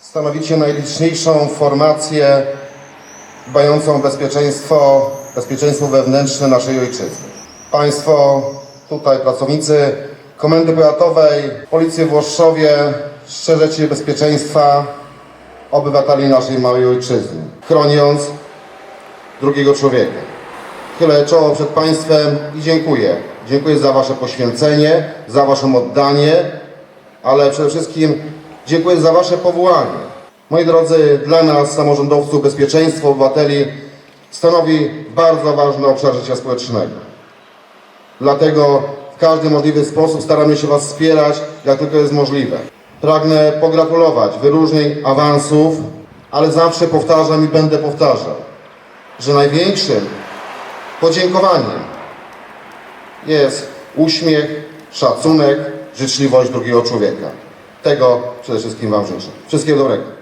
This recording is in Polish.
Stanowicie najliczniejszą formację dbającą o bezpieczeństwo, bezpieczeństwo wewnętrzne naszej ojczyzny. Państwo, tutaj pracownicy Komendy Powiatowej, Policji w Włoszczowie, strzeżecie bezpieczeństwa obywateli naszej małej ojczyzny, chroniąc drugiego człowieka. Chylę czoło przed Państwem i dziękuję. Dziękuję za Wasze poświęcenie, za Wasze oddanie, ale przede wszystkim dziękuję za Wasze powołanie. Moi drodzy, dla nas, samorządowców, bezpieczeństwo obywateli stanowi bardzo ważny obszar życia społecznego. Dlatego w każdy możliwy sposób staramy się Was wspierać, jak tylko jest możliwe. Pragnę pogratulować wyróżnień, awansów, ale zawsze powtarzam i będę powtarzał, że największym podziękowaniem jest uśmiech, szacunek, życzliwość drugiego człowieka. Tego przede wszystkim Wam życzę. Wszystkiego dobrego.